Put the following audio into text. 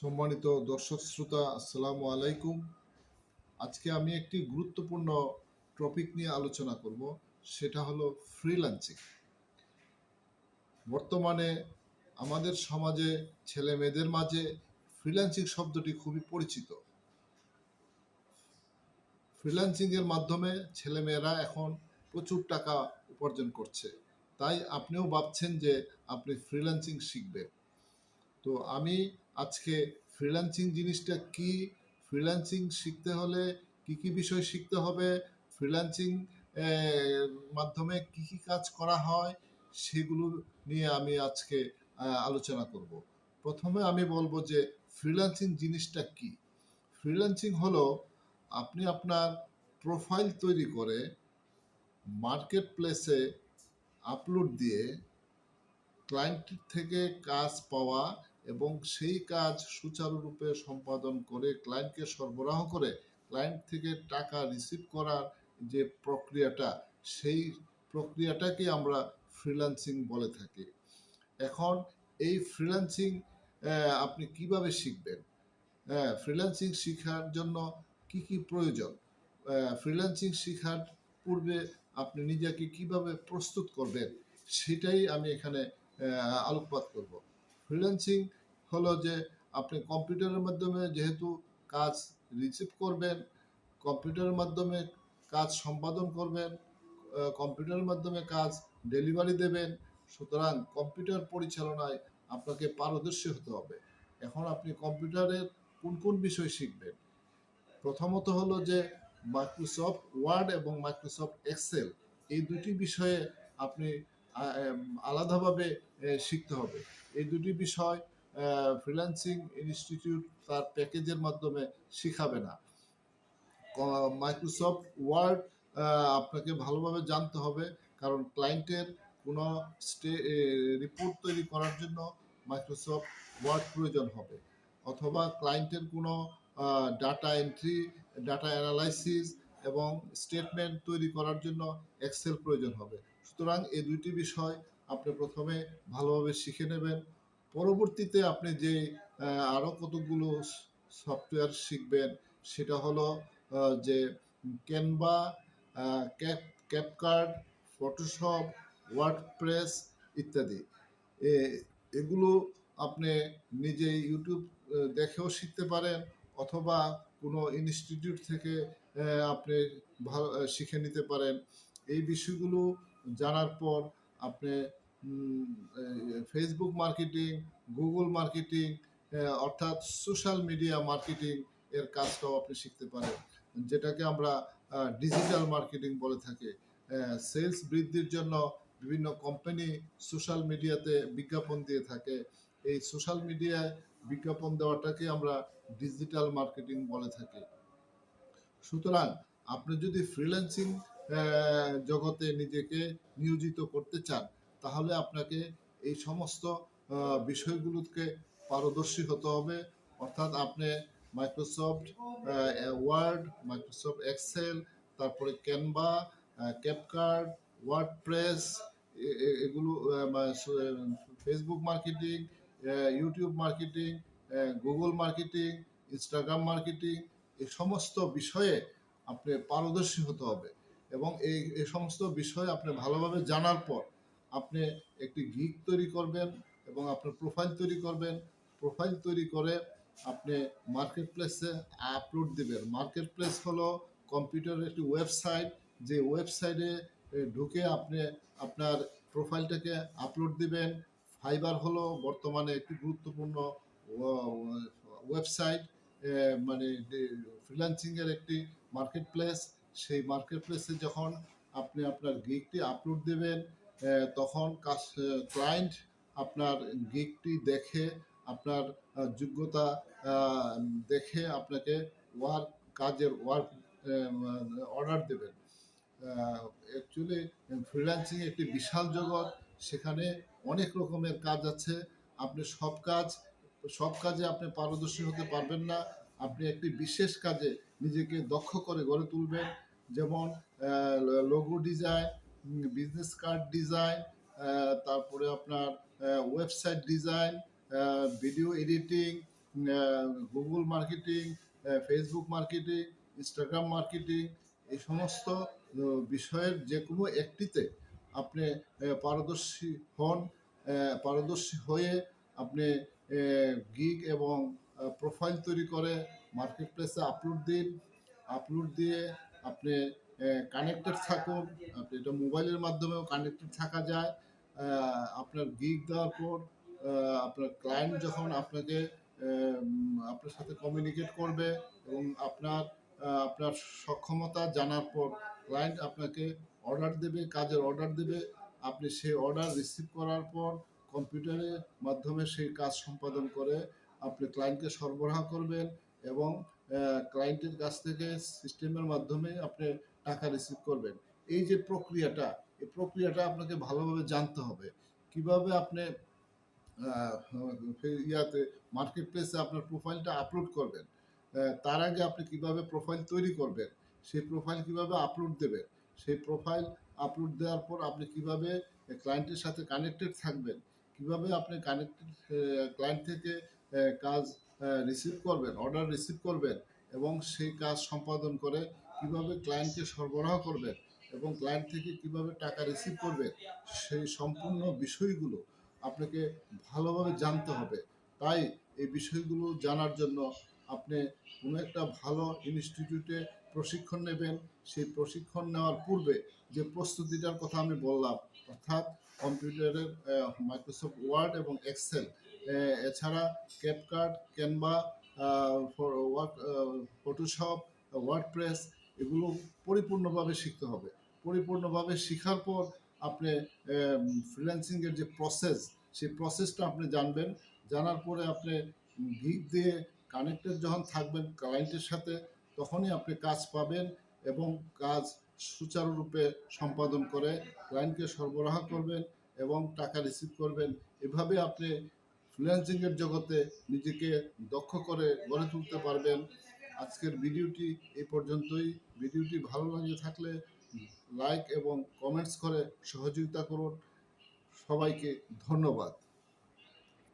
সম্মানিত দর্শক শ্রোতা, আসসালামু আলাইকুম। আজকে আমি একটি গুরুত্বপূর্ণ টপিক নিয়ে আলোচনা করব, সেটা হলো ফ্রিল্যান্সিং বর্তমানে আমাদের সমাজে ছেলে মেয়েদের মাঝে ফ্রিল্যান্সিং শব্দটি খুবই পরিচিত। ফ্রিল্যান্সিং এর মাধ্যমে ছেলেমেয়েরা এখন প্রচুর টাকা উপার্জন করছে। তাই আপনিও ভাবছেন যে আপনি ফ্রিল্যান্সিং শিখবেন। তো আমি আজকে ফ্রিল্যান্সিং জিনিসটা কি? ফ্রিল্যান্সিং শিখতে হলে কি কি বিষয় শিখতে হবে? ফ্রিল্যান্সিং মাধ্যমে কি কি কাজ করা হয়? সেগুলো নিয়ে আমি আজকে আলোচনা করব। প্রথমে আমি বলব যে ফ্রিল্যান্সিং জিনিসটা কি? ফ্রিল্যান্সিং হলো আপনি আপনার প্রোফাইল তৈরি করে মার্কেট প্লেসে আপলোড দিয়ে ক্লায়েন্ট থেকে কাজ পাওয়া এবং সেই কাজ সুচারুরূপে সম্পাদন করে ক্লায়েন্টকে সরবরাহ করে ক্লায়েন্ট থেকে টাকা রিসিভ করার যে প্রক্রিয়াটা, সেই প্রক্রিয়াটাকে আমরা ফ্রিল্যান্সিং বলে থাকি। এখন এই ফ্রিল্যান্সিং আপনি কীভাবে শিখবেন? হ্যাঁ ফ্রিল্যান্সিং শেখার জন্য কি কি প্রয়োজন? ফ্রিল্যান্সিং শেখার পূর্বে আপনি নিজেকে কীভাবে প্রস্তুত করবেন, সেটাই আমি এখানে আলোকপাত করব। ফ্রিল্যান্সিং হলো যে আপনি কম্পিউটারের মাধ্যমে যেহেতু কাজ রিসিভ করবেন, কম্পিউটারের মাধ্যমে কাজ সম্পাদন করবেন কম্পিউটারের মাধ্যমে কাজ ডেলিভারি দেবেন, সুতরাং কম্পিউটার পরিচালনায় আপনাকে পারদর্শী হতে হবে। এখন আপনি কম্পিউটারের কোন কোন বিষয় শিখবেন? প্রথমত হলো যে মাইক্রোসফট ওয়ার্ড এবং মাইক্রোসফট এক্সেল এই দুটি বিষয়ে আপনি আলাদাভাবে শিখতে হবে। এই দুটি বিষয় ফ্রিল্যান্সিং ইনস্টিটিউট তার প্যাকেজের মাধ্যমে শিখাবে না। মাইক্রোসফট ওয়ার্ড আপনাকে ভালোভাবে জানতে হবে, কারণ ক্লায়েন্টের কোনো স্টে রিপোর্ট তৈরি করার জন্য মাইক্রোসফট ওয়ার্ড প্রয়োজন হবে। অথবা ক্লায়েন্টের কোনো ডাটা এন্ট্রি ডাটা অ্যানালাইসিস এবং স্টেটমেন্ট তৈরি করার জন্য এক্সেল প্রয়োজন হবে। সুতরাং এই দুইটি বিষয় আপনি প্রথমে ভালোভাবে শিখে নেবেন। পরবর্তীতে আপনি যে আরও কতগুলো সফটওয়্যার শিখবেন সেটা হলো যে Canva cap CapCut Photoshop WordPress ইত্যাদি। এগুলো আপনি নিজে ইউটিউব দেখেও শিখতে পারেন। অথবা কোনো ইনস্টিটিউট থেকে আপনি ভালো শিখে নিতে পারেন। এই বিষয়গুলো জানার পর আপনি ফেসবুক মার্কেটিং গুগল মার্কেটিং অর্থাৎ সোশ্যাল মিডিয়া মার্কেটিং এর কাজটাও আপনি শিখতে পারেন। যেটাকে আমরা ডিজিটাল মার্কেটিং বলে থাকি। সেলস বৃদ্ধির জন্য বিভিন্ন কোম্পানি সোশ্যাল মিডিয়াতে বিজ্ঞাপন দিয়ে থাকে। এই সোশ্যাল মিডিয়ায় বিজ্ঞাপন দেওয়াটাকে আমরা ডিজিটাল মার্কেটিং বলে থাকি। সুতরাং আপনি যদি ফ্রিল্যান্সিং জগতে নিজেকে নিয়োজিত করতে চান, তাহলে আপনাকে এই সমস্ত বিষয়গুলোকে পারদর্শী হতে হবে। অর্থাৎ আপনি মাইক্রোসফট ওয়ার্ড, মাইক্রোসফট এক্সেল, তারপরে ক্যানভা ক্যাপকার্ড, ওয়ার্ডপ্রেস এগুলো Facebook marketing YouTube marketing Google marketing Instagram marketing এই সমস্ত বিষয়ে আপনি পারদর্শী হতে হবে। এবং এই এই সমস্ত বিষয় আপনি ভালোভাবে জানার পর আপনি একটি গিগ তৈরি করবেন এবং আপনার প্রোফাইল তৈরি করবেন। প্রোফাইল তৈরি করে আপনি মার্কেট প্লেসে আপলোড দিবেন। মার্কেট প্লেস হলো কম্পিউটারের একটি ওয়েবসাইট যে ওয়েবসাইটে ঢুকে আপনি আপনার প্রোফাইলটাকে আপলোড দিবেন। ফাইবার হলো বর্তমানে একটি গুরুত্বপূর্ণ ওয়েবসাইট মানে ফ্রিল্যান্সিং এর একটি মার্কেট প্লেস সেই মার্কেট প্লেসে যখন আপনি আপনার গিগটি আপলোড দেবেন তখন ক্লায়েন্ট আপনার গিগটি দেখে, আপনার যোগ্যতা দেখে আপনাকে ওয়ার্ক কাজের ওয়ার্ক অর্ডার দেবেন। অ্যাকচুয়ালি ফ্রিল্যান্সিং একটি বিশাল জগৎ। সেখানে অনেক রকমের কাজ আছে। আপনি সব কাজ, সব কাজে আপনি পারদর্শী হতে পারবেন না। আপনি একটি বিশেষ কাজে নিজেকে দক্ষ করে গড়ে তুলবেন। যেমন logo design business card design তারপরে আপনার website design video editing Google marketing Facebook marketing Instagram marketing এই সমস্ত বিষয়ের যে কোনো একটিতে আপনি পারদর্শী হন পারদর্শী হয়ে আপনি গিগ এবং প্রোফাইল তৈরি করে মার্কেট প্লেসে আপলোড দিন। আপলোড দিয়ে আপনি কানেক্টেড থাকুন। আপনি এটা মোবাইলের মাধ্যমেও কানেক্টেড থাকা যায়। আপনার গিগ দেওয়ার পর আপনার ক্লায়েন্ট যখন আপনাকে আপনার সাথে কমিউনিকেট করবে এবং আপনার আপনার সক্ষমতা জানার পর ক্লায়েন্ট আপনাকে অর্ডার দেবে, কাজের অর্ডার দেবে। আপনি সেই অর্ডার রিসিভ করার পর কম্পিউটারের মাধ্যমে সেই কাজ সম্পাদন করে আপনি ক্লায়েন্টকে সরবরাহ করবেন এবং ক্লায়েন্টের কাছ থেকে সিস্টেমের মাধ্যমে আপনি টাকা রিসিভ করবেন। এই যে প্রক্রিয়াটা, এই প্রক্রিয়াটা আপনাকে ভালোভাবে জানতে হবে। কীভাবে আপনি ইয়াতে মার্কেট প্লেসে আপনার প্রোফাইলটা আপলোড করবেন তার আগে আপনি কীভাবে প্রোফাইল তৈরি করবেন সেই প্রোফাইল কীভাবে আপলোড দেবেন? সেই প্রোফাইল আপলোড দেওয়ার পর আপনি কীভাবে ক্লায়েন্টের সাথে কানেক্টেড থাকবেন? কীভাবে আপনি কানেক্টেড ক্লায়েন্ট থেকে কাজ রিসিভ করবেন অর্ডার রিসিভ করবেন এবং সেই কাজ সম্পাদন করে কীভাবে ক্লায়েন্টকে সরবরাহ করবেন এবং ক্লায়েন্ট থেকে কীভাবে টাকা রিসিভ করবেন, সেই সম্পূর্ণ বিষয়গুলো আপনাকে ভালোভাবে জানতে হবে। তাই এই বিষয়গুলো জানার জন্য আপনি কোনো একটা ভালো ইনস্টিটিউটে প্রশিক্ষণ নেবেন। সেই প্রশিক্ষণ নেওয়ার পূর্বে যে প্রস্তুতিটার কথা আমি বললাম, অর্থাৎ কম্পিউটারের মাইক্রোসফট ওয়ার্ড এবং এক্সেল এছাড়া ক্যাপকার্ট ক্যানভা ফটোশপ ওয়ার্ডপ্রেস এগুলো পরিপূর্ণভাবে শিখতে হবে। পরিপূর্ণভাবে শেখার পর আপনি ফ্রিল্যান্সিংয়ের যে প্রসেস সেই প্রসেসটা আপনি জানবেন। জানার পরে আপনি গিগ দিয়ে কানেক্টেড যখন থাকবেন ক্লায়েন্টের সাথে তখনই আপনি কাজ পাবেন এবং কাজ সুচারুরূপে সম্পাদন করে ক্লায়েন্টকে সরবরাহ করবেন এবং টাকা রিসিভ করবেন। এভাবে আপনি ফ্রিল্যান্সিংয়ের জগতে নিজেকে দক্ষ করে গড়ে তুলতে পারবেন। আজকের ভিডিওটি এই পর্যন্তই। ভিডিওটি ভালো লাগে থাকলে লাইক এবং কমেন্টস করে সহযোগিতা করুন। সবাইকে ধন্যবাদ।